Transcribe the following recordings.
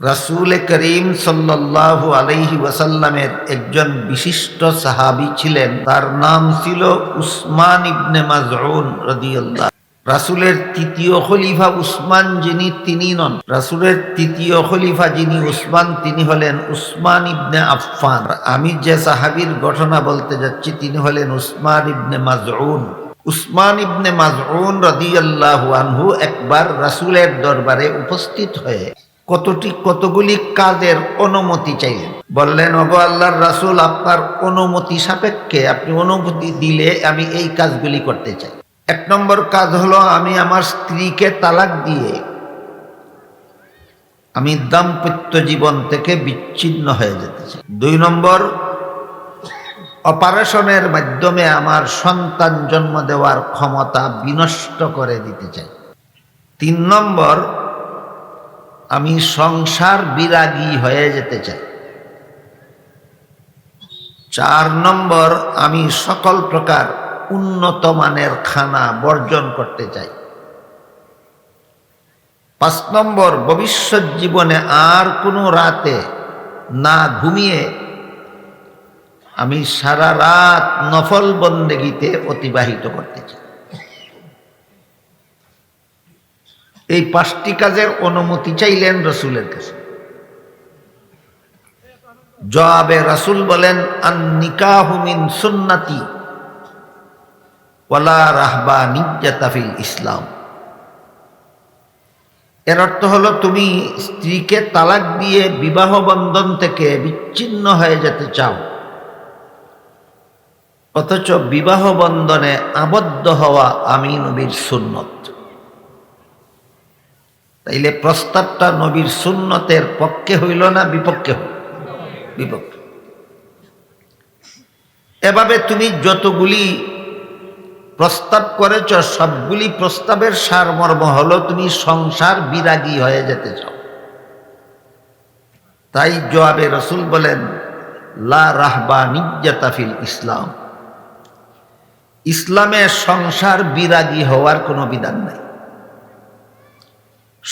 রাসূল করিম সাল্লাল্লাহু আলাইহি ওয়াসাল্লামের একজন বিশিষ্ট সাহাবী ছিলেন। তার নাম ছিল উসমান ইবনে মাজউন রাদিয়াল্লাহু রাসূলের তৃতীয় খলিফা উসমান যিনি, তিনি নন। রাসুলের তৃতীয় খলিফা যিনি উসমান, তিনি হলেন উসমান ইবনে আফফান। আমি যে সাহাবীর ঘটনা বলতে যাচ্ছি, তিনি হলেন উসমান ইবনে মাজউন। উসমান ইবনে মাজউন রাদিয়াল্লাহু আনহু একবার রাসুলের দরবারে উপস্থিত হয়ে কতটি কতগুলি কাজের অনুমতি চাইলেন? বললেন, ওগো আল্লাহর রাসূল, আপনার অনুমতি সাপেক্ষে আপনি অনুমতি দিলে আমি এই কাজগুলি করতে চাই। এক নম্বর কাজ হলো, আমি আমার স্ত্রীকে তালাক দিয়ে আমি দাম্পত্য জীবন থেকে বিচ্ছিন্ন হয়ে যেতে চাই। দুই নম্বর, অপারেশনের মাধ্যমে আমার সন্তান জন্ম দেওয়ার ক্ষমতা বিনষ্ট করে দিতে চাই। তিন নম্বর আমি সংসার বিরাগী হয়ে যেতে চাই। চার নম্বর, আমি সকল প্রকার উন্নত মানের খানা বর্জন করতে চাই। পাঁচ নম্বর, ভবিষ্যৎ জীবনে আর কোনো রাতে না ঘুমিয়ে আমি সারা রাত নফল বন্দেগিতে অতিবাহিত করতে চাই। এই পাঁচটি কাজের অনুমতি চাইলেন রসুলের কাছে। জবাবে রাসুল বলেন আন নিকাহুমিন সুন্নাতি ওয়ালা রাহবা নিজাতাফিল ইসলাম। এর অর্থ হলো, তুমি স্ত্রীকে তালাক দিয়ে বিবাহ বন্ধন থেকে বিচ্ছিন্ন হয়ে যেতে চাও, অথচ বিবাহ বন্ধনে আবদ্ধ হওয়া আমি নবীর সুন্নত। তাইলে প্রস্তাবটা নবীর সুন্নতের পক্ষে হইল না বিপক্ষে হইল? বিপক্ষে। এভাবে তুমি যতগুলি প্রস্তাব করেছ, সবগুলি প্রস্তাবের সারমর্ম হলো তুমি সংসার বিরাগী হয়ে যেতে চাও। তাই জবাবে রসুল বলেন, লা রাহবা নিজাতাফিল ইসলাম। ইসলামে সংসার বিরাগী হওয়ার কোনো বিধান নাই।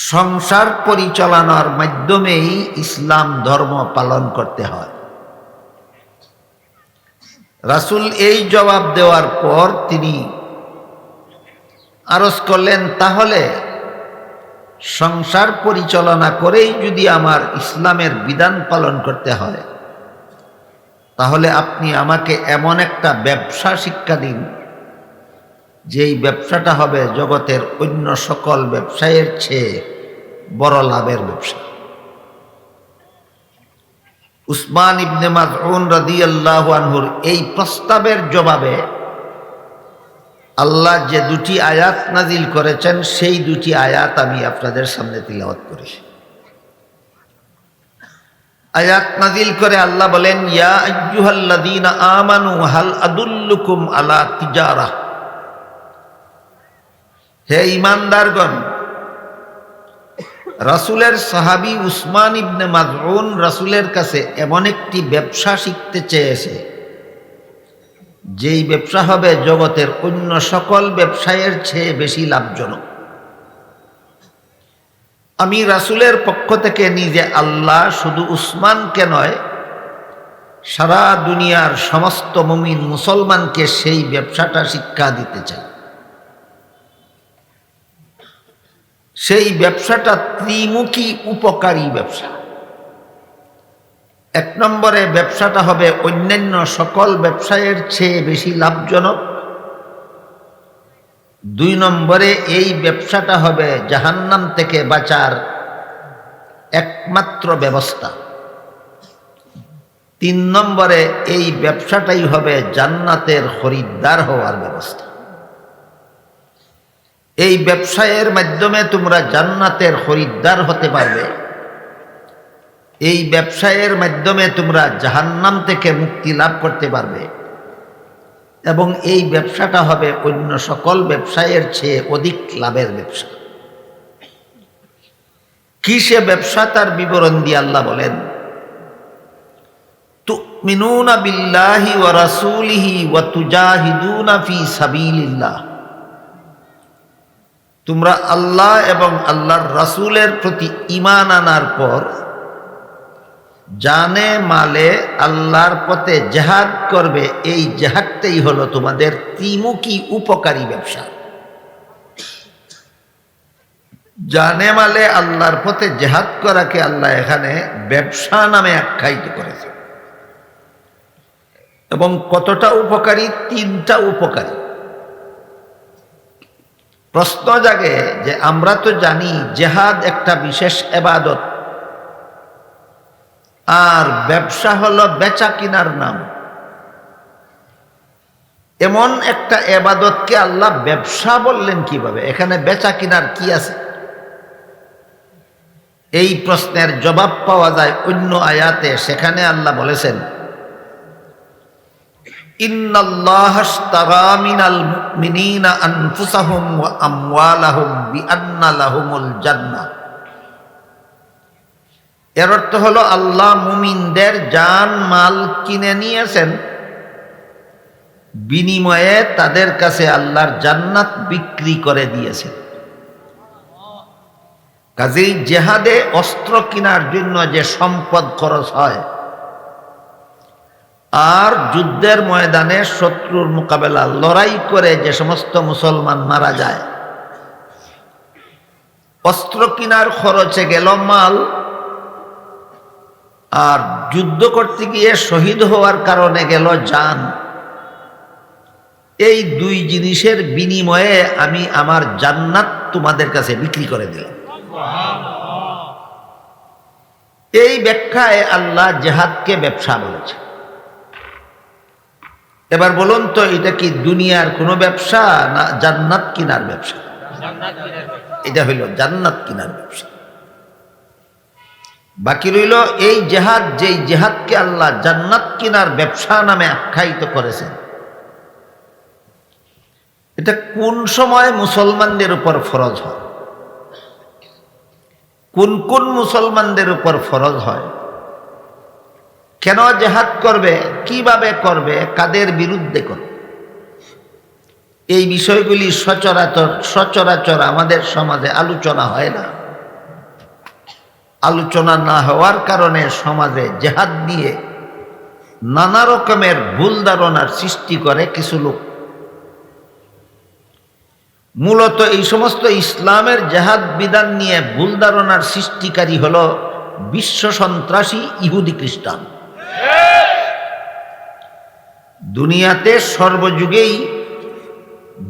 সংসার পরিচালনার মাধ্যমেই ইসলাম ধর্ম পালন করতে হয়। রাসুল এই জবাব দেওয়ার পর তিনি আরজ করলেন, তাহলে সংসার পরিচালনা করেই যদি আমার ইসলামের বিধান পালন করতে হয়, তাহলে আপনি আমাকে এমন একটা ব্যবসা শিক্ষা দিন যেই ব্যবসাটা হবে জগতের অন্য সকল ব্যবসায়ের চেয়ে বড় লাভের ব্যবসা। উসমান ইবনে মাজউন রাদিয়াল্লাহু আনহুর এই প্রস্তাবের জবাবে আল্লাহ যে দুটি আয়াত নাজিল করেছেন, সেই দুটি আয়াত আমি আপনাদের সামনে তিলাওয়াত করেছি। আয়াত নাজিল করে আল্লাহ বলেন, ইয়া আইয়ুহাল্লাযীনা আমানু, হাল আদুল্লুকুম আলা তিজারা হে ইমানদারগণ, রাসুলের সাহাবি উসমান ইবনে মাজউন রাসুলের কাছে এমন একটি ব্যবসা শিখতে চেয়েছে, যেই ব্যবসা হবে জগতের অন্য সকল ব্যবসায়ের চেয়ে বেশি লাভজনক। আমি রাসুলের পক্ষ থেকে নিজে আল্লাহ শুধু উসমানকে নয়, সারা দুনিয়ার সমস্ত মমিন মুসলমানকে সেই ব্যবসাটা শিক্ষা দিতে চাই। সেই ব্যবসাটা ত্রিমুখী উপকারী ব্যবসা। এক নম্বরে ব্যবসাটা হবে অন্যান্য সকল ব্যবসায়ের চেয়ে বেশি লাভজনক। দুই নম্বরে এই ব্যবসাটা হবে জাহান্নাম থেকে বাঁচার একমাত্র ব্যবস্থা। তিন নম্বরে এই ব্যবসাটাই হবে জান্নাতের খরিদ্দার হওয়ার ব্যবস্থা। এই ব্যবসায়ের মাধ্যমে তোমরা জান্নাতের খরিদ্দার হতে পারবে। এই ব্যবসায়ের মাধ্যমে তোমরা জাহান্নাম থেকে মুক্তি লাভ করতে পারবে। এবং এই ব্যবসাটা হবে অন্য সকল ব্যবসায়ের চেয়ে অধিক লাভের ব্যবসা। কি সে ব্যবসা তার বিবরণ দিয়ে আল্লাহ বলেন, তুমিনুনা বিল্লাহি ওয়া রাসূলিহি ওয়া তুজাহিদুনা ফি সাবিলিল্লাহ। তোমরা আল্লাহ এবং আল্লাহর রাসূলের প্রতি ঈমান আনার পর জানে মালে আল্লাহর পথে জেহাদ করবে, এই জেহাদটাই হলো তোমাদের ত্রিমুখী উপকারী ব্যবসা। জানে মালে আল্লাহর পথে জেহাদ করাকে আল্লাহ এখানে ব্যবসা নামে আখ্যায়িত করেছে। এবং কতটা উপকারী? তিনটা উপকারী। প্রশ্ন জাগে যে আমরা তো জানি জেহাদ একটা বিশেষ এবাদত। আর ব্যবসা হলো বেচা কিনার নাম। এমন একটা এবাদতকে আল্লাহ ব্যবসা বললেন কীভাবে? এখানে বেচা কিনার কি আছে? এই প্রশ্নের জবাব পাওয়া যায় অন্য আয়াতে, সেখানে আল্লাহ বলেছেন এর অর্থ হলো আল্লাহ মুমিনদের জান, মাল কিনে নিয়েছেন। বিনিময়ে তাদের কাছে আল্লাহর জান্নাত বিক্রি করে দিয়েছেন। কাজেই জেহাদে অস্ত্র কেনার জন্য যে সম্পদ খরচ হয় আর যুদ্ধের ময়দানে শত্রুর মোকাবেলা, লড়াই করে যে সমস্ত মুসলমান মারা যায়। অস্ত্র কিনার খরচে গেল মাল, আর যুদ্ধ করতে গিয়ে শহীদ হওয়ার কারণে গেল যান। এই দুই জিনিসের বিনিময়ে আমি আমার জান্নাত তোমাদের কাছে বিক্রি করে দিলাম। এই ব্যাখ্যায় আল্লাহ জেহাদকে ব্যবসা বলেছে এবার বলুন তো, এটা কি দুনিয়ার কোনো ব্যবসা না জান্নাত কিনার ব্যবসা? এটা হইল জান্নাত কিনার ব্যবসা। বাকি রইল এই জেহাদ, যেই জেহাদকে আল্লাহ জান্নাত কিনার ব্যবসা নামে আখ্যায়িত করেছেন। এটা কোন সময় মুসলমানদের উপর ফরজ হয়? কোন কোন মুসলমানদের উপর ফরজ হয়? কেন জেহাদ করবে? কীভাবে করবে? কাদের বিরুদ্ধে করবে? এই বিষয়গুলি সচরাচর সচরাচর আমাদের সমাজে আলোচনা হয় না। আলোচনা না হওয়ার কারণে সমাজে জেহাদ নিয়ে নানা রকমের ভুল ধারণার সৃষ্টি করে কিছু লোক। মূলত এই সমস্ত ইসলামের জেহাদ বিধান নিয়ে ভুল ধারণার সৃষ্টিকারী হল বিশ্ব সন্ত্রাসী ইহুদি খ্রিস্টান। দুনিয়াতে সর্বযুগেই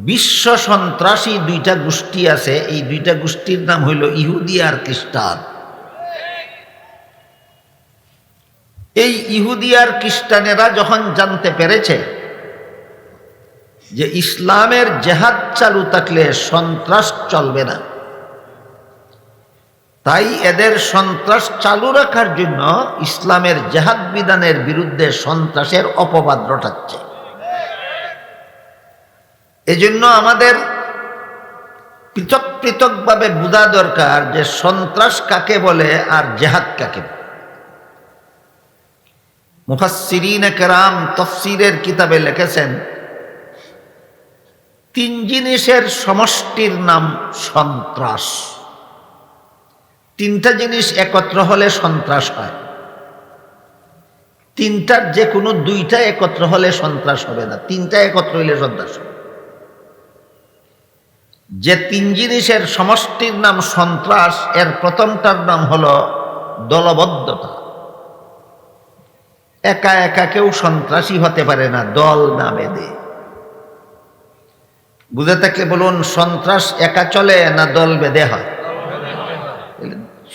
বিশ্ব সন্ত্রাসী দুইটা গোষ্ঠী আছে। এই দুইটা গোষ্ঠীর নাম হইল ইহুদি আর খ্রিস্টান। এই ইহুদি আর খ্রিস্টানেরা যখন জানতে পেরেছে যে ইসলামের জেহাদ চালু থাকলে সন্ত্রাস চলবে না তাই এদের সন্ত্রাস চালু রাখার জন্য ইসলামের জেহাদ বিধানের বিরুদ্ধে সন্ত্রাসের অপবাদ রটাচ্ছে। এজন্য আমাদের পৃথক পৃথকভাবে বোঝা দরকার যে সন্ত্রাস কাকে বলে আর জেহাদ কাকে বলে। মুফাসিরিন কেরাম তফসিরের কিতাবে লিখেছেন, তিন জিনিসের সমষ্টির নাম সন্ত্রাস। তিনটা জিনিস একত্র হলে সন্ত্রাস হয়। তিনটার যে কোনো দুইটা একত্র হলে সন্ত্রাস হবে না। তিনটা একত্র হইলে সন্ত্রাস হবে। যে তিন জিনিসের সমষ্টির নাম সন্ত্রাস, এর প্রথমটার নাম হলো দলবদ্ধতা। একা একা কেউ সন্ত্রাসী হতে পারে না, দল না বেঁধে। বুঝে থাকলে বলুন, সন্ত্রাস একা চলে না দল বেঁধে হয়?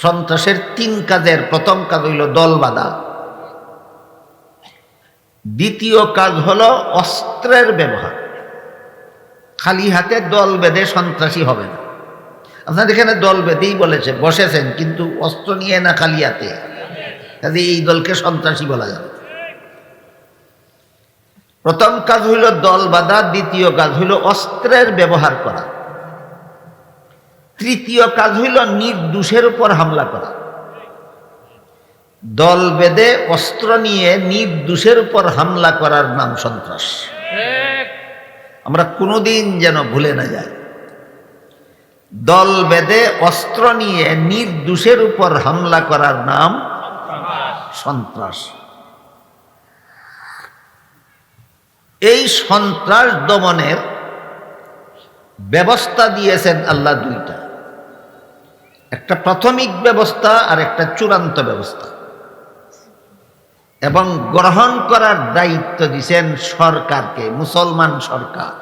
সন্ত্রাসের তিন কাজের প্রথম কাজ হইল দল বাঁধা। দ্বিতীয় কাজ হল অস্ত্রের ব্যবহার। খালি হাতে দল বেঁধে সন্ত্রাসী হবে না। আপনার এখানে দল বেঁধেই বলেছে, বসেছেন, কিন্তু অস্ত্র নিয়ে না খালি হাতে। কাজে এই দলকে সন্ত্রাসী বলা যাবে। প্রথম কাজ হইল দল বাঁধা, দ্বিতীয় কাজ হইল অস্ত্রের ব্যবহার করা। তৃতীয় কাজ হইল নির্দোষের উপর হামলা করা। দল বেদে অস্ত্র নিয়ে নির্দোষের উপর হামলা করার নাম সন্ত্রাস। আমরা কোনোদিন যেন ভুলে না যাই। দল বেদে অস্ত্র নিয়ে নির্দোষের উপর হামলা করার নাম সন্ত্রাস। এই সন্ত্রাস দমনের ব্যবস্থা দিয়েছেন আল্লাহ দুইটা। একটা প্রাথমিক ব্যবস্থা আর একটা চূড়ান্ত ব্যবস্থা। এবং গ্রহণ করার দায়িত্ব দিছেন সরকারকে, মুসলমান সরকার।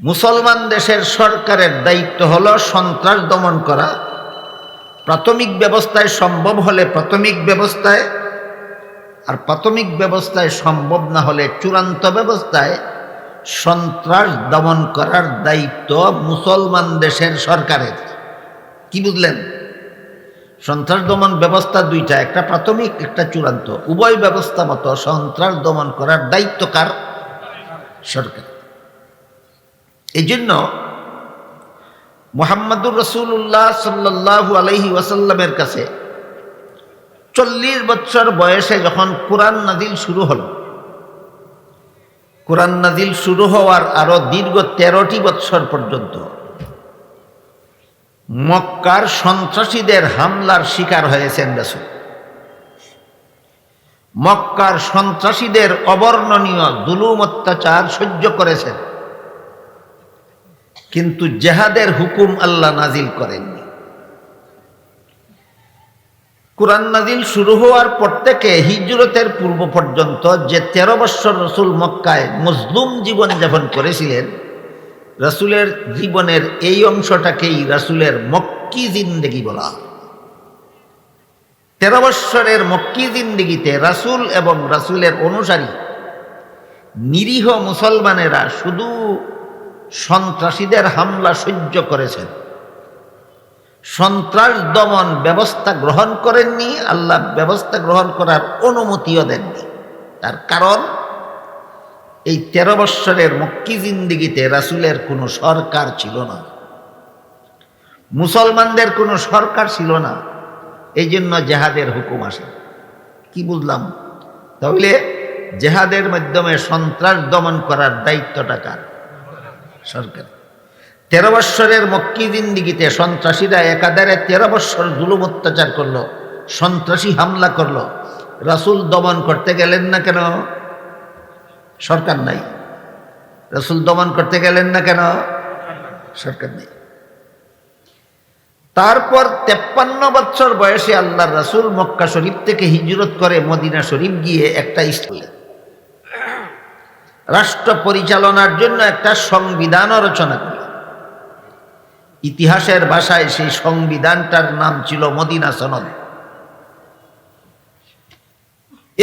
মুসলমান দেশের সরকারের দায়িত্ব হল সন্ত্রাস দমন করা। প্রাথমিক ব্যবস্থায় সম্ভব হলে প্রাথমিক ব্যবস্থায়, আর প্রাথমিক ব্যবস্থায় সম্ভব না হলে চূড়ান্ত ব্যবস্থায় সন্ত্রাস দমন করার দায়িত্ব মুসলমান দেশের সরকারের। কি বুঝলেন? সন্ত্রাস দমন ব্যবস্থা দুইটা, একটা প্রাথমিক, একটা চূড়ান্ত। উভয় ব্যবস্থা মতো সন্ত্রাস দমন করার দায়িত্ব কার? সরকার। এই জন্য মোহাম্মদুর রসুল্লাহ সাল্লাহু আলহি ওয়াসাল্লামের কাছে চল্লিশ বছর বয়সে যখন কোরআন নাজিল শুরু হলো, কোরআন নাজিল শুরু হওয়ার আরও দীর্ঘ তেরোটি বৎসর পর্যন্ত মক্কার সন্ত্রাসীদের হামলার শিকার হয়েছেন রাসুল। মক্কার সন্ত্রাসীদের অবর্ণনীয় দুলুম অত্যাচার সহ্য করেছেন। কিন্তু জেহাদের হুকুম আল্লাহ নাজিল করেননি। কোরআন নাজিল শুরু হওয়ার পর থেকে হিজরতের পূর্ব পর্যন্ত যে তেরো বৎসর রসুল মক্কায় মজলুম জীবনযাপন করেছিলেন রাসুলের জীবনের এই অংশটাকেই রাসুলের মক্কি জিন্দেগি বলা তেরো বৎসরের মক্কি জিন্দিগিতে রাসুল এবং রাসুলের অনুসারী নিরীহ মুসলমানেরা শুধু সন্ত্রাসীদের হামলা সহ্য করেছেন। সন্ত্রাস দমন ব্যবস্থা গ্রহণ করেননি, আল্লাহ ব্যবস্থা গ্রহণ করার অনুমতিও দেননি। তার কারণ এই তেরো বৎসরের মক্কি জিন্দিগিতে রাসুলের কোনো সরকার ছিল না। মুসলমানদের কোনো সরকার ছিল না। এই জন্য জেহাদের হুকুম আসে। কি বুঝলাম? তাহলে জেহাদের মাধ্যমে সন্ত্রাস দমন করার দায়িত্বটা কার? সরকার। তেরো বৎসরের মক্কি জিন্দিগিতে সন্ত্রাসীরা একাধারে তেরো বৎসর জুলুম অত্যাচার করল, সন্ত্রাসী হামলা করল। রাসুল দমন করতে গেলেন না কেন? সরকার নাই। রাসুল দমন করতে গেলেন না কেন? সরকার নেই। তারপর তেপ্পান্ন বছর বয়সে আল্লাহ রাসুল মক্কা শরীফ থেকে হিজরত করে মদিনা শরীফ গিয়ে একটা স্কুলে রাষ্ট্র পরিচালনার জন্য একটা সংবিধানও রচনা করলেন। ইতিহাসের ভাষায় সেই সংবিধানটার নাম ছিল মদিনা সনদ।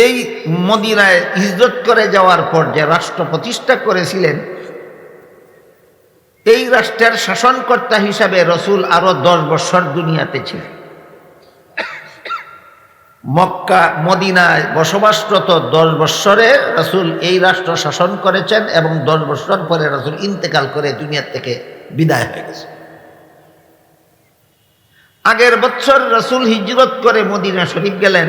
এই মদিনায় হিজরত করে যাওয়ার পর যে রাষ্ট্র প্রতিষ্ঠা করেছিলেন, এই রাষ্ট্রের শাসনকর্তা হিসাবে রসুল আরও দশ বছর দুনিয়াতে ছিলেন। মক্কা, মদিনায় বসবাসরত দশ বৎসরে রসুল এই রাষ্ট্র শাসন করেছেন এবং দশ বৎসর পরে রসুল ইন্তেকাল করে দুনিয়ার থেকে বিদায় হয়ে গেছে। আগের বছর রসুল হিজরত করে মদিনা শরীফ গেলেন।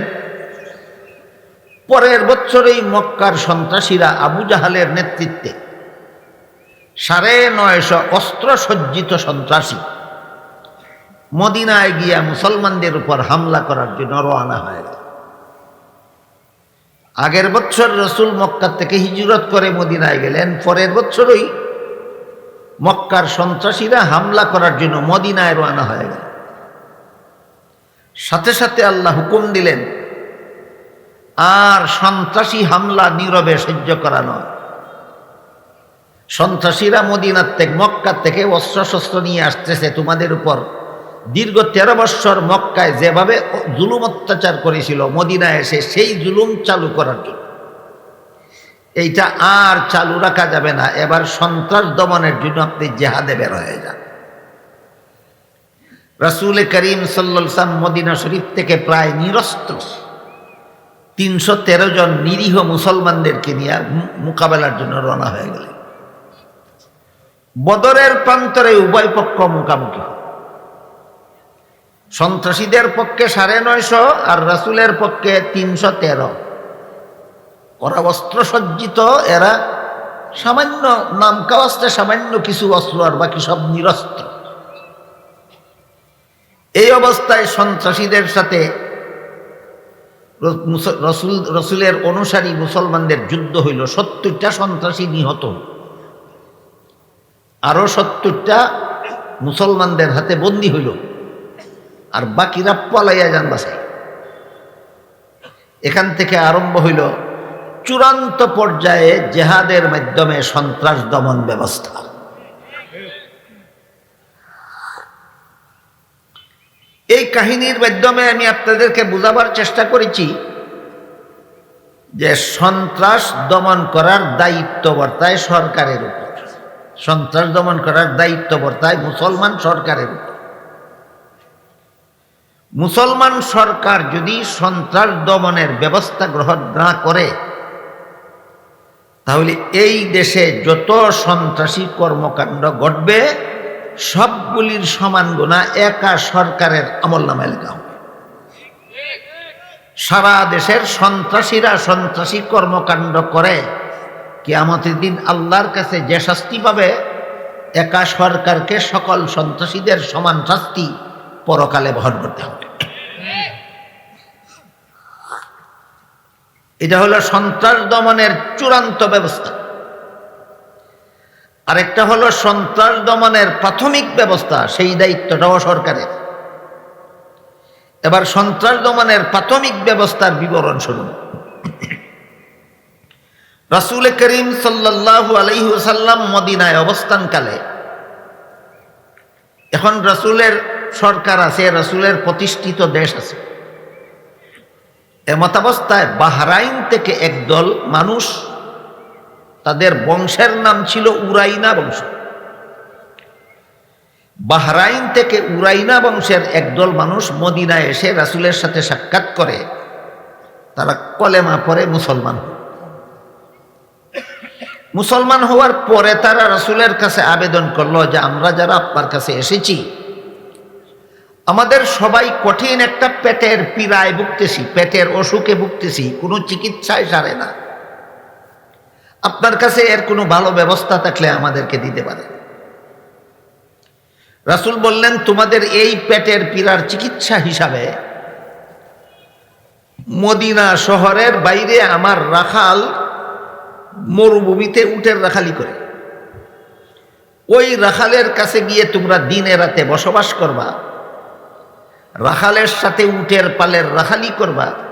পরের বছরেই মক্কার সন্ত্রাসীরা আবু জাহালের নেতৃত্বে সাড়ে নয়শো অস্ত্র সজ্জিত সন্ত্রাসী মদিনায় গিয়া মুসলমানদের উপর হামলা করার জন্য রওনা হয়ে। গেল আগের বছর রসুল মক্কা থেকে হিজরত করে মদিনায় গেলেন, পরের বছরই মক্কার সন্ত্রাসীরা হামলা করার জন্য মদিনায় রওনা হয়ে গেল। সাথে সাথে আল্লাহ হুকুম দিলেন আর সন্ত্রাসী হামলা নীরবে সহ্য করা নয়। সন্ত্রাসীরা মদিনার থেকে, মক্কার থেকে অস্ত্রশস্ত্র নিয়ে আসতেছে তোমাদের উপর। দীর্ঘ তেরো বৎসর মক্কায় যেভাবে জুলুম অত্যাচার করেছিল, মদিনায় এসে সেই জুলুম চালু করার জন্য। এইটা আর চালু রাখা যাবে না। এবার সন্ত্রাস দমনের জন্য আপনি জেহাদে বের হয়ে যান। রাসুল করিম সাল্লাম মদিনা শরীফ থেকে প্রায় নিরস্ত্র। তিনশো তেরো জন নিরীহ মুসলমানদেরকে নিয়ে মোকাবেলার জন্য রওনা হয়ে গেলেন। বদরের প্রান্তরে উভয় পক্ষ মুখামুখি সন্ত্রাসীদের পক্ষে সাড়ে নয়শো আর রাসুলের পক্ষে তিনশো তেরো। ওরা অস্ত্র সজ্জিত, এরা সামান্য নাম কাওয়াজটা সামান্য কিছু অস্ত্র আর বাকি সব নিরস্ত্র। এই অবস্থায় সন্ত্রাসীদের সাথে রসুল, রসুলের অনুসারী মুসলমানদের যুদ্ধ হইল, সত্তরটা সন্ত্রাসী নিহত। আরও সত্তরটা মুসলমানদের হাতে বন্দী হইল, আর বাকিরা পলাইয়া যান বাসায়। এখান থেকে আরম্ভ হইল চূড়ান্ত পর্যায়ে জেহাদের মাধ্যমে সন্ত্রাস দমন ব্যবস্থা। এই কাহিনীর মাধ্যমে আমি আপনাদেরকে বোঝাবার চেষ্টা করেছি যে সন্ত্রাস দমন করার দায়িত্ব বর্তায় সরকারের উপর। সন্ত্রাস দমন করার দায়িত্ব বর্তায় মুসলমান সরকারের উপর। মুসলমান সরকার যদি সন্ত্রাস দমনের ব্যবস্থা গ্রহণ না করে, তাহলে এই দেশে যত সন্ত্রাসী কর্মকাণ্ড ঘটবে সবগুলির সমান গুণা একা সরকারের আমল নামায় লেখা হবে। সারা দেশের সন্ত্রাসীরা সন্ত্রাসী কর্মকাণ্ড করে, কিয়ামতের দিন আল্লাহর কাছে যে শাস্তি পাবে, একা সরকারকে সকল সন্ত্রাসীদের সমান শাস্তি পরকালে বহন করতে হবে। এটা হলো সন্ত্রাস দমনের চূড়ান্ত ব্যবস্থা। আরেকটা হলো সন্ত্রাস দমনের প্রাথমিক ব্যবস্থা, সেই দায়িত্বটাও সরকারের। এবার সন্ত্রাস দমনের প্রাথমিক ব্যবস্থার বিবরণ শুনুন। রাসুল করিম সাল্লাল্লাহু আলাইহি মদিনায় অবস্থানকালে, এখন রাসূলের সরকার আছে, রাসূলের প্রতিষ্ঠিত দেশ আছে। এমতাবস্থায় বাহরাইন থেকে একদল মানুষ তাদের বংশের নাম ছিল উরাইনা বংশ। বাহরাইন থেকে উরাইনা বংশের একদল মানুষ মদিনায় এসে রাসূলের সাথে সাক্ষাৎ করে। তারা কলেমা পরে মুসলমান। মুসলমান হওয়ার পরে তারা রাসূলের কাছে আবেদন করল যে আমরা যারা আপনার কাছে এসেছি, আমাদের সবাই কঠিন একটা পেটের পীড়ায় ভুগতেছি, পেটের অসুখে ভুগতেছি, কোনো চিকিৎসায় সারে না। আপনার কাছে এর কোনো ভালো ব্যবস্থা থাকলে আমাদেরকে দিতে পারে। রাসূল বললেন, তোমাদের এই পেটের পীড়ার চিকিৎসা হিসাবে মদিনা শহরের বাইরে আমার রাখাল মরুভূমিতে উটের রাখালি করে। ওই রাখালের কাছে গিয়ে তোমরা দিনে রাতে বসবাস করবা। রাখালের সাথে উটের পালের রাখালি করবা।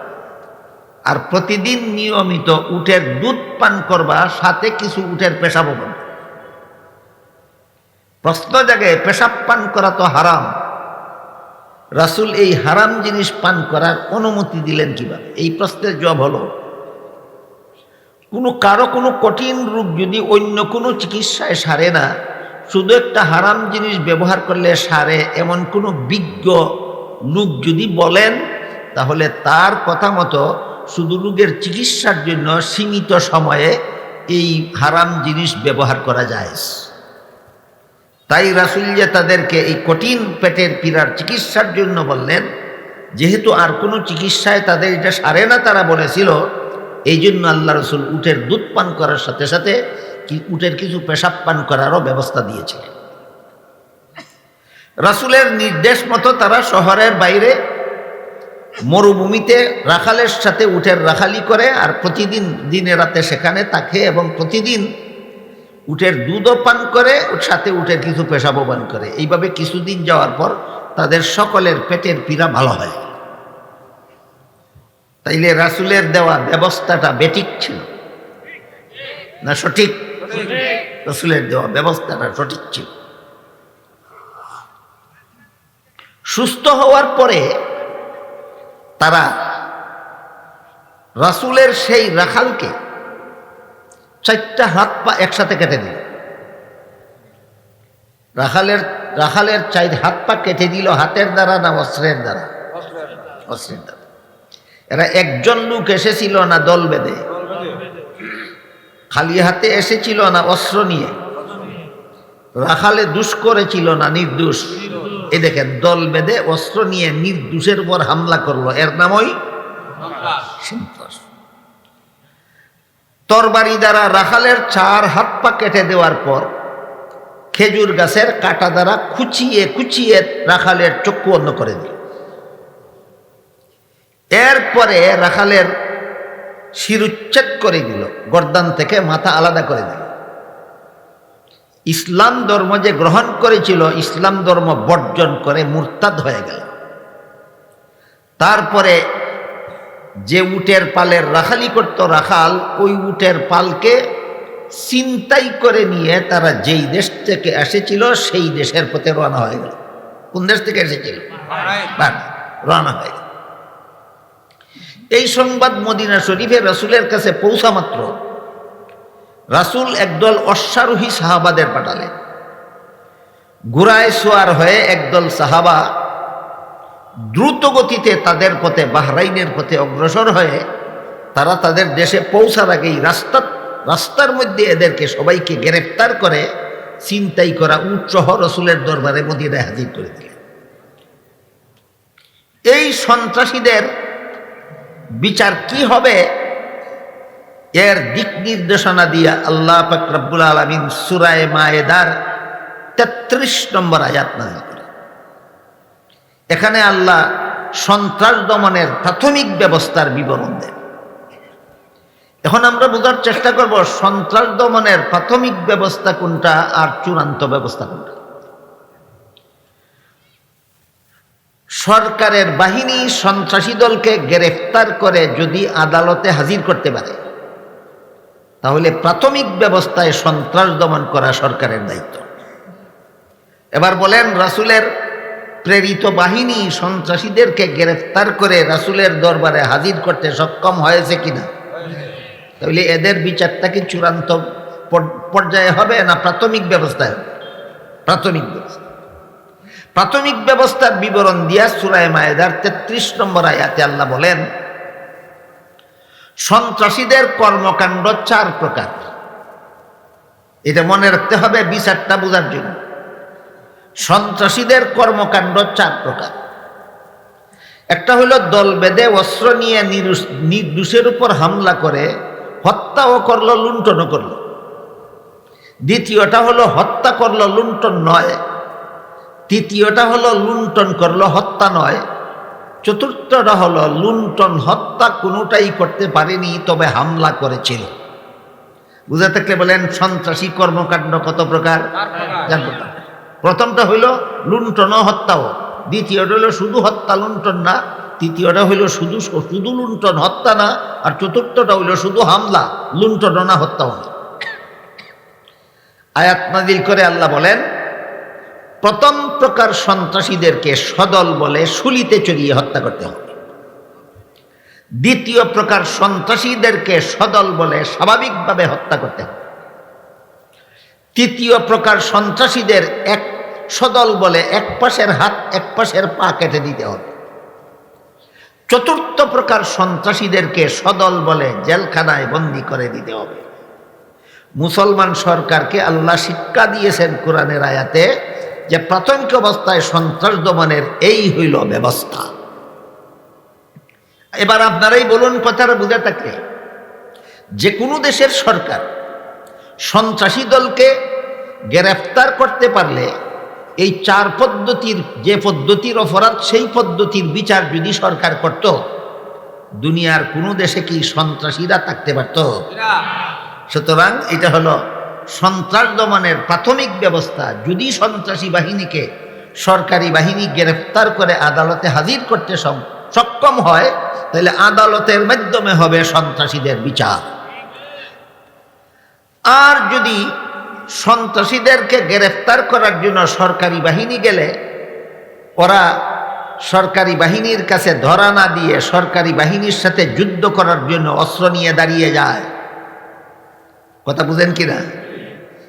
আর প্রতিদিন নিয়মিত উটের দুধ পান করবা, সাথে কিছু উটের পেশাব করবা। প্রশ্ন জাগে, পেশাব পান করা তো হারাম। রাসূল এই হারাম জিনিস পান করার অনুমতি দিলেন কীভাবে? এই প্রশ্নের জবাব হলো, কোনো কারও কোনো কঠিন রূপ যদি অন্য কোনো চিকিৎসায় সারে না, শুধু একটা হারাম জিনিস ব্যবহার করলে সারে এমন কোনো বিজ্ঞ লোক যদি বলেন, তাহলে তার কথা মতো শুধু রোগের চিকিৎসার জন্য সীমিত সময়ে এই হারাম জিনিস ব্যবহার করা যায়। তাই রাসুল যে তাদেরকে এই কঠিন পেটের পীড়ার চিকিৎসার জন্য বললেন, যেহেতু আর কোনো চিকিৎসায় তাদের এটা সারে না তারা বলেছিল, এই জন্য আল্লাহ রসুল উটের দুধ পান করার সাথে সাথে উটের কিছু পেশাব পান করারও ব্যবস্থা দিয়েছিলেন। রাসুলের নির্দেশ মতো তারা শহরের বাইরে মরুভূমিতে রাখালের সাথে উটের রাখালি করে আর প্রতিদিন দিনে রাতে সেখানে থাকে এবং প্রতিদিন উটের দুধও পান করে, সাথে উটের কিছু পেশাবও পান করে। এইভাবে কিছুদিন যাওয়ার পর তাদের সকলের পেটের পীড়া ভালো হয়। তাইলে রাসুলের দেওয়া ব্যবস্থাটা বেটিক ছিল? না সঠিক? রাসুলের দেওয়া ব্যবস্থাটা সঠিক ছিল? সুস্থ হওয়ার পরে তারা রাসুলের সেই রাখালকে চারটা হাত পা একসাথে কেটে দিল। রাখালের রাখালের চাই হাত পা কেটে দিল হাতের দ্বারা না অস্ত্রের দ্বারা? অস্ত্রের দ্বারা। এরা একজন লোক এসেছিল না দল বেঁধে? খালি হাতে এসেছিল না অস্ত্র নিয়ে? রাখালে দুষ করেছিল না, নির্দোষ? এ দেখেন, দল বেঁধে অস্ত্র নিয়ে নির্দোষের উপর হামলা করল। এর নামই সন্ত্রাস তরবারি দ্বারা রাখালের চার হাত পা কেটে দেওয়ার পর খেজুর গাছের কাটা দ্বারা খুচিয়ে খুচিয়ে রাখালের চক্ষু অন্য করে দিল। এরপরে রাখালের শিরুচ্ছেদ করে দিল, গর্দান থেকে মাথা আলাদা করে দিল। ইসলাম ধর্ম যে গ্রহণ করেছিল ইসলাম ধর্ম বর্জন করে মুরতাদ হয়ে গেল। তারপরে যে উটের পালের রাখালি করত রাখাল ওই উটের পালকে চিন্তাই করে নিয়ে তারা যেই দেশ থেকে এসেছিল সেই দেশের পথে রওনা হয়ে গেল। কোন দেশ থেকে এসেছিল? রওনা হয়ে গেল। এই সংবাদ মদিনা শরীফে রাসূলের কাছে পৌঁছা মাত্র। রাসূল একদল অশ্বারোহী সাহাবাদের পাঠালেন। ঘোড়ায় সোয়ার হয়ে একদল সাহাবা দ্রুত গতিতে তাদের পথে, বাহরাইনের পথে অগ্রসর হয়ে তারা তাদের দেশে পৌঁছার আগেই রাস্তা, রাস্তার মধ্যে এদেরকে সবাইকে গ্রেপ্তার করে চিন্তাই করা উৎসহ রসুলের দরবারে মদিনায় হাজির করে দিলেন। এই সন্ত্রাসীদের বিচার কি হবে এর দিক নির্দেশনা দিয়া আল্লাহ ফাকরাবুল আলমিন সুরায় মায়েদার তেত্রিশ নম্বর আয়াত নাজিল করে এখানে আল্লাহ সন্ত্রাস দমনের প্রাথমিক ব্যবস্থার বিবরণ দেন। এখন আমরা বোঝার চেষ্টা করব, সন্ত্রাস দমনের প্রাথমিক ব্যবস্থা কোনটা আর চূড়ান্ত ব্যবস্থা কোনটা? সরকারের বাহিনী সন্ত্রাসী দলকে গ্রেফতার করে যদি আদালতে হাজির করতে পারে তাহলে প্রাথমিক ব্যবস্থায় সন্ত্রাস দমন করা সরকারের দায়িত্ব। এবার বলেন, রাসুলের প্রেরিত বাহিনী সন্ত্রাসীদেরকে গ্রেফতার করে রাসুলের দরবারে হাজির করতে সক্ষম হয়েছে কিনা? তাহলে এদের বিচারটা কি চূড়ান্ত পর্যায়ে হবে না প্রাথমিক ব্যবস্থায় হবে? প্রাথমিক ব্যবস্থা। প্রাথমিক ব্যবস্থার বিবরণ দিয়া সুরায় মায়েদার তেত্রিশ নম্বর আয়াতে আল্লাহ বলেন সন্ত্রাসীদের কর্মকাণ্ড চার প্রকার। এটা মনে রাখতে হবে বিচারটা বোঝার জন্য। সন্ত্রাসীদের কর্মকাণ্ড চার প্রকার। একটা হলো দল বেঁধে অস্ত্র নিয়ে নির্দোষের উপর হামলা করে, হত্যাও করল, লুণ্ঠনও করল। দ্বিতীয়টা হলো হত্যা করল, লুণ্ঠন নয়। তৃতীয়টা হলো লুণ্ঠন করল, হত্যা নয়। চতুর্থটা হলো লুণ্ঠন হত্যা কোনোটাই করতে পারেনি তবে হামলা করেছিল। বুঝে থাকলে বলেন সন্ত্রাসী কর্মকাণ্ড কত প্রকার? প্রথমটা হইল লুণ্ঠন হত্যাও। দ্বিতীয়টা হইল শুধু হত্যা লুণ্ঠন না তৃতীয়টা হইল শুধু শুধু লুণ্ঠন হত্যা না আর চতুর্থটা হইল শুধু হামলা লুণ্ঠন না হত্যাও না। আয়াত নাজিল করে আল্লাহ বলেন প্রথম প্রকার সন্ত্রাসীদেরকে সদল বলে শুলিতে চড়িয়ে হত্যা করতে হবে। দ্বিতীয় প্রকার সন্ত্রাসীদেরকে সদল বলে স্বাভাবিকভাবে হত্যা করতে হবে। তৃতীয় প্রকার সন্ত্রাসীদের এক সদল বলে এক পাশের হাত এক পাশের পা কেটে দিতে হবে। চতুর্থ প্রকার সন্ত্রাসীদেরকে সদল বলে জেলখানায় বন্দি করে দিতে হবে। মুসলমান সরকারকে আল্লাহ শিক্ষা দিয়েছেন কোরআনের আয়াতে যে প্রাথমিক অবস্থায় সন্ত্রাস দমনের এই হইল ব্যবস্থা। এবার আপনারাই বলুন কথাটা বুঝে থাকলে যে কোনো দেশের সরকার সন্ত্রাসী দলকে গ্রেফতার করতে পারলে এই চার পদ্ধতির যে পদ্ধতির অপরাধ সেই পদ্ধতির বিচার যদি সরকার করত দুনিয়ার কোনো দেশে কি সন্ত্রাসীরা থাকতে পারত? সুতরাং এটা হলো সন্ত্রাস দমনের প্রাথমিক ব্যবস্থা যদি সন্ত্রাসী বাহিনীকে সরকারি বাহিনী গ্রেফতার করে আদালতে হাজির করতে সক্ষম হয়, তাহলে আদালতের মাধ্যমে হবে সন্ত্রাসীদের বিচার। আর যদি সন্ত্রাসীদেরকে গ্রেফতার করার জন্য সরকারি বাহিনী গেলে, ওরা সরকারি বাহিনীর কাছে ধরা না দিয়ে সরকারি বাহিনীর সাথে যুদ্ধ করার জন্য অস্ত্র নিয়ে দাঁড়িয়ে যায়। কথা বুঝেন কিনা?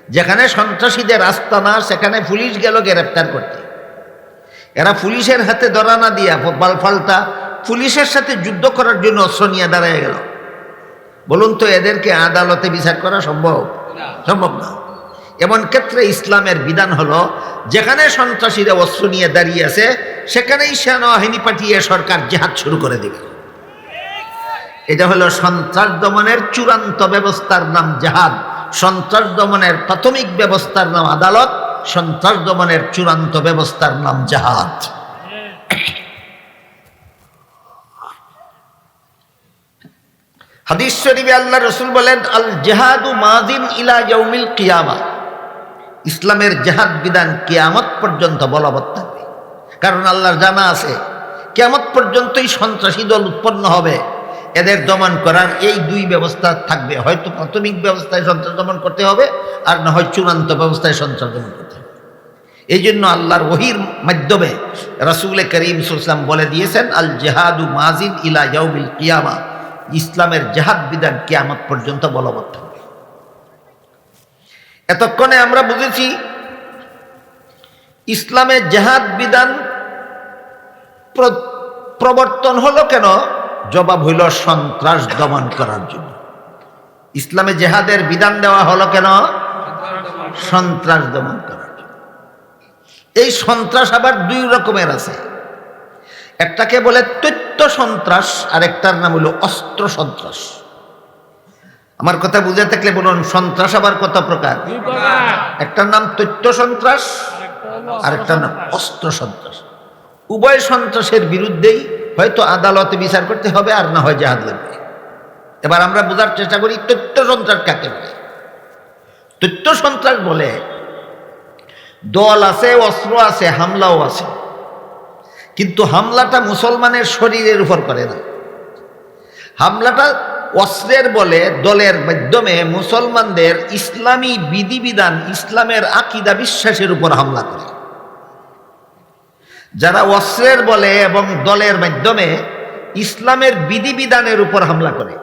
যেখানে সন্ত্রাসীদের রাস্তা না সেখানে পুলিশ গেল গ্রেফতার করতে। এরা পুলিশের হাতে ধরা না দিয়া পাল্টা পুলিশের সাথে যুদ্ধ করার জন্য অস্ত্র নিয়ে দাঁড়িয়ে গেল। বলুন তো এদেরকে আদালতে বিচার করা সম্ভব? সম্ভব না। এমন ক্ষেত্রে ইসলামের বিধান হলো যেখানে সন্ত্রাসীরা অস্ত্র নিয়ে দাঁড়িয়ে আছে সেখানেই সেনাবাহিনী পাঠিয়ে সরকার জেহাদ শুরু করে দিবে। এটা হলো সন্ত্রাস দমনের চূড়ান্ত ব্যবস্থার নাম জাহাদ। সন্ত্রাস দমনের প্রাথমিক ব্যবস্থার নাম আদালত সন্ত্রাস দমনের চূড়ান্ত ব্যবস্থার নাম জাহাদ হাদিস শরীফে আল্লাহ রসুল বলেন, আল জেহাদু মাজিন ইলা কিয়ামা। ইসলামের জেহাদ বিধান কিয়ামত পর্যন্ত বলবৎ থাকবে। কারণ আল্লাহর জানা আছে, কিয়ামত পর্যন্তই সন্ত্রাসী দল উৎপন্ন হবে। এদের দমন করার এই দুই ব্যবস্থা থাকবে। হয়তো প্রাথমিক ব্যবস্থায় সন্ত্রাস দমন করতে হবে, আর না হয় চূড়ান্ত ব্যবস্থায় সন্ত্রাস দমন করতে হবে। এই জন্য আল্লাহর ওহির মাধ্যমে রসুল করিম সুসলাম বলে দিয়েছেন, আল জেহাদু মাজিদ ইলা ইয়াউমিল কিয়ামা। ইসলামের জেহাদ বিধান কিয়ামত পর্যন্ত বলবৎ থাকবে। এতক্ষণে আমরা বুঝেছি, ইসলামের জেহাদ বিধান প্র- প্রবর্তন হলো কেন? জবাব হইল সন্ত্রাস দমন করার জন্য। ইসলামে জেহাদের বিধান দেওয়া হলো কেন? সন্ত্রাস দমন করার জন্য। এই সন্ত্রাস আবার দুই রকমের আছে। একটাকে বলে তথ্য সন্ত্রাস আর একটার নাম হলো অস্ত্র সন্ত্রাস। আমার কথা বুঝে থাকলে বলুন, সন্ত্রাস আবার কত প্রকার? একটার নাম তথ্য সন্ত্রাস আর একটার নাম অস্ত্র সন্ত্রাস। উভয় সন্ত্রাসের বিরুদ্ধেই হয়তো আদালতে বিচার করতে হবে আর না হয় জাহাজ লাগবে। এবার আমরা বোঝার চেষ্টা করি, তথ্য সন্ত্রাস কাকে বলে? তথ্য সন্ত্রাস বলে, দল আছে, অস্ত্র আছে, হামলাও আছে। কিন্তু হামলাটা মুসলমানের শরীরের উপর করে না। হামলাটা অস্ত্রের বলে, দলের মাধ্যমে মুসলমানদের ইসলামী বিধিবিধান, ইসলামের আকিদা, বিশ্বাসের উপর হামলা করে। যারা অস্ত্রের বলে এবং দলের মাধ্যমে ইসলামের বিধিবিধানের উপর হামলা করে।